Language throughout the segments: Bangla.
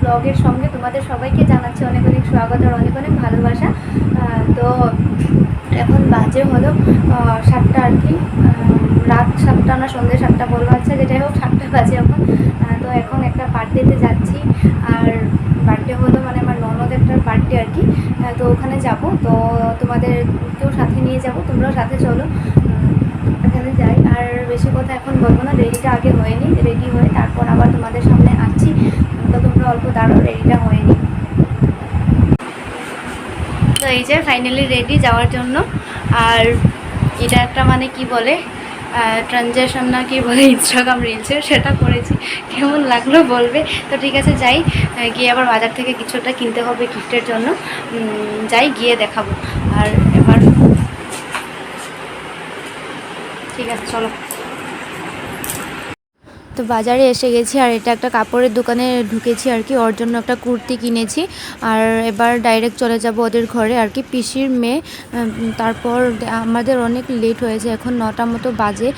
ব্লগের সঙ্গে তোমাদের সবাইকে জানাচ্ছি অনেক অনেক স্বাগত আর অনেক অনেক ভালোবাসা। তো এখন বাজে হলো সাতটা আর কি। রাত সাতটা না সন্ধ্যে সাতটা বলব আচ্ছা যেটাই হোক, সাতটা বাজে এখন। তো এখন একটা বার্থডেতে যাচ্ছি। আর বার্থডে হলো মানে আমার ননদ একটা বার্থডে আর কি। তো ওখানে যাব। তো তোমাদের তোমাদেরকেও সাথে নিয়ে যাব, তোমরাও সাথে চলো। এখানে যাই। আর বেশি কথা এখন বলব না রেডিটা আগে হয়নি রেডি হয়ে তারপর আবার তোমাদের সামনে আসছি তো দাঁড়াও রেডিটা হয়নি। তো এই যে ফাইনালি রেডি যাওয়ার জন্য। আর এটা একটা মানে কি বলে ট্রানজ্যাকশন না কি বলে ইনস্টাগ্রাম রিলসে সেটা করেছি। কেমন লাগল বলবে? তো ঠিক আছে, যাই। গিয়ে আবার বাজার থেকে কিছুটা কিনতে হবে গিফটের জন্য। যাই, গিয়ে দেখাবো। আর এবার ঠিক আছে, চলো। তো বাজারে এসে গেছি আর এটা একটা কাপড়ের দোকানে ঢুকেছি আর কি। ওর জন্য একটা কুর্তি কিনেছি। আর এবার ডাইরেক্ট চলে যাব ওদের ঘরে আর কি। পিসির মেয়ে তারপর আমাদের অনেক লেট হয়েছে। এখন নটা মতো বাজে।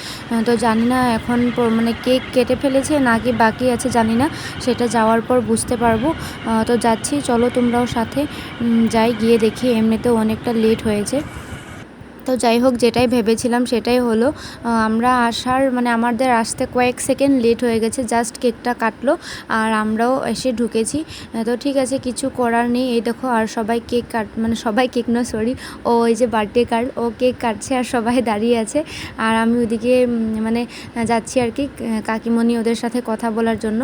তো জানি না এখন মানে কেক কেটে ফেলেছে নাকি বাকি আছে জানি না। সেটা যাওয়ার পর বুঝতে পারব। তো যাচ্ছি। চলো তোমরাও সাথে। যাই গিয়ে দেখি। এমনিতেও অনেকটা লেট হয়েছে। তো যাই হোক, যেটাই ভেবেছিলাম সেটাই হলো আমরা আসার মানে আমাদের আসতে কয়েক সেকেন্ড লেট হয়ে গেছে, জাস্ট কেকটা কাটলো আর আমরাও এসে ঢুকেছি। তো ঠিক আছে, কিছু করার নেই। এই দেখো, আর সবাই কেক কাট মানে সবাই কেক না সরি ও ওই যে বার্থডে কার্ড, ও কেক কাটছে আর সবাই দাঁড়িয়ে আছে। আর আমি ওদিকে মানে যাচ্ছি আর কি কাকিমণি ওদের সাথে কথা বলার জন্য।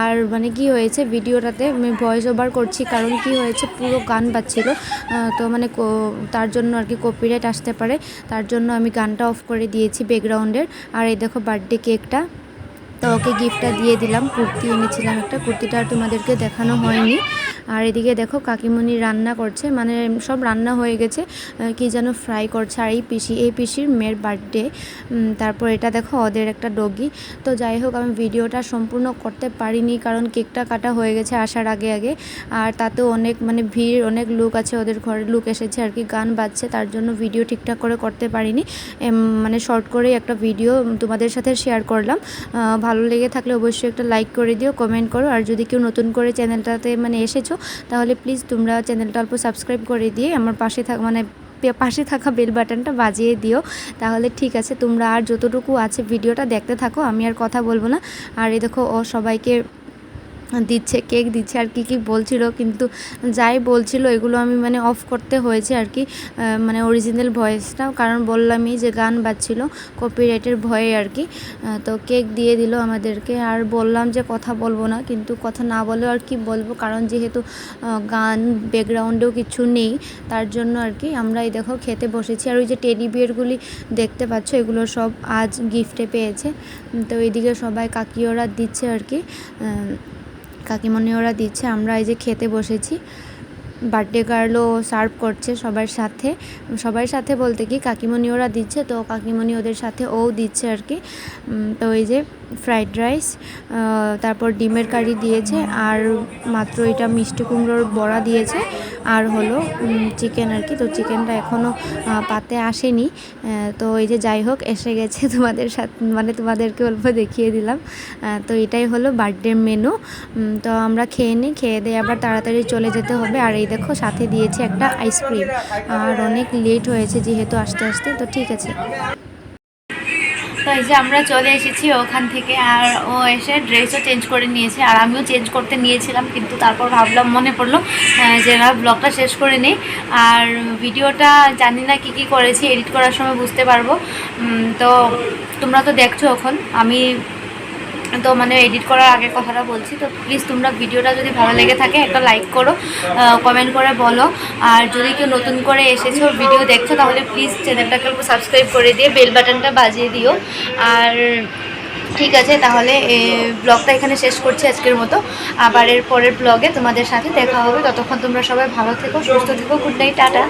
আর মানে কি হয়েছে, ভিডিওটাতে আমি ভয়েস ওভার করছি, কারণ কি হয়েছে, পুরো গান বাজছিল। তো মানে তার জন্য আর কি কপিরাইট আসতে পারে, তার জন্য আমি গানটা অফ করে দিয়েছি ব্যাকগ্রাউন্ডের আর এই দেখো বার্থডে কেকটা তো ওকে গিফটটা দিয়ে দিলাম, কুর্তি এনেছিলাম একটা। কুর্তিটা আর তোমাদেরকে দেখানো হয়নি। আর এদিকে দেখো কাকিমণি রান্না করছে মানে সব রান্না হয়ে গেছে কি যেন ফ্রাই করছে, আর এই পিসি, এই পিসির মেয়ের বার্থডে তারপর এটা দেখো ওদের একটা ডগি তো যাই হোক, আমি ভিডিওটা সম্পূর্ণ করতে পারিনি, কারণ কেকটা কাটা হয়ে গেছে আসার আগে আগে, আর তাতেও অনেক মানে ভিড়, অনেক লোক আছে ওদের ঘরে, লোক এসেছে আর কি, গান বাজছে, তার জন্য ভিডিও ঠিকঠাক করে করতে পারিনি। মানে শর্ট করে একটা ভিডিও তোমাদের সাথে শেয়ার করলাম। ভালো লেগে থাকলে অবশ্যই একটা লাইক করে দিও কমেন্ট করো, আর যদি কেউ নতুন করে চ্যানেলটাতে মানে এসেছ তাহলে প্লিজ তোমরা চ্যানেলটা অল্প সাবস্ক্রাইব করে দিয়ে আমার পাশে থাক মানে পাশে থাকা বেল বাটনটা বাজিয়ে দিও। তাহলে ঠিক আছে, তোমরা আর যতটুকু আছে, ভিডিওটা দেখতে থাকো, আমি আর কথা বলব না। আর এই দেখো, ও সবাইকে দিচ্ছে, কেক দিচ্ছে আর কি কি বলছিল, কিন্তু যাই বলছিল এগুলো আমি মানে অফ করতে হয়েছে আর কি। মানে অরিজিনাল ভয়েসটা কারণ বললামই যে গান বাজছিল কপিরাইটের ভয়ে আর কি। তো কেক দিয়ে দিল আমাদেরকে, আর বললাম যে কথা বলব না, কিন্তু কথা না বলেও আর কি বলব, কারণ যেহেতু গান ব্যাকগ্রাউন্ডেও কিছু নেই, তার জন্য আর কি আমরা এই দেখো খেতে বসেছি। আর ওই যে টেডি বিয়ারগুলি দেখতে পাচ্ছ, এগুলো সব আজ গিফটে পেয়েছে। তো এইদিকে সবাই কাকিওরা দিচ্ছে আর কি। কাকিমণি ওরা দিচ্ছে আমরা এই যে খেতে বসেছি। বার্থডে গার্লও সার্ভ করছে সবার সাথে। সবার সাথে বলতে কি, কাকিমণি ওরা দিচ্ছে, তো কাকিমণি ওদের সাথে ও দিচ্ছে আর কি। তো এই যে ফ্রাইড রাইস তারপর ডিমের কারি দিয়েছে আর মাত্র এটা মিষ্টি কুমড়োর বড়া দিয়েছে আর হলো চিকেন আর কি। তো চিকেনটা এখনও পাতে আসেনি। তো এই যে যাই হোক, এসে গেছে তোমাদের সাথে মানে তোমাদেরকে অল্প দেখিয়ে দিলাম। তো এটাই হলো বার্থডে মেনু তো আমরা খেয়ে নিই খেয়ে দিয়ে আবার তাড়াতাড়ি চলে যেতে হবে। আর এই দেখো, সাথে দিয়েছে একটা আইসক্রিম আর অনেক লেট হয়েছে যেহেতু আস্তে আস্তে, তো ঠিক আছে। তো এই যে আমরা চলে এসেছি ওখান থেকে, আর ও এসে ড্রেসও চেঞ্জ করে নিয়েছে, আর আমিও চেঞ্জ করতে নিয়েছিলাম, কিন্তু তারপর ভাবলাম, মনে পড়ল যে না ব্লগটা শেষ করে নিই। আর ভিডিওটা জানি না কি কি করেছি এডিট করার সময় বুঝতে পারব। তো তোমরা তো দেখছ এখন, আমি তো মানে এডিট করার আগে কথাটা বলছি। তো প্লিজ তোমরা ভিডিওটা যদি ভালো লেগে থাকে, একটা লাইক করো কমেন্ট করে বলো। আর যদি কেউ নতুন করে এসেছ ভিডিও দেখছ, তাহলে প্লিজ চ্যানেলটাকে সাবস্ক্রাইব করে দিয়ে বেল বাটনটা বাজিয়ে দিও। আর ঠিক আছে, তাহলে ব্লগটা এখানে শেষ করছি আজকের মতো। আবার এর পরের ব্লগে তোমাদের সাথে দেখা হবে। ততক্ষণ তোমরা সবাই ভালো থেকো, সুস্থ থেকো গুড নাইট টাটা।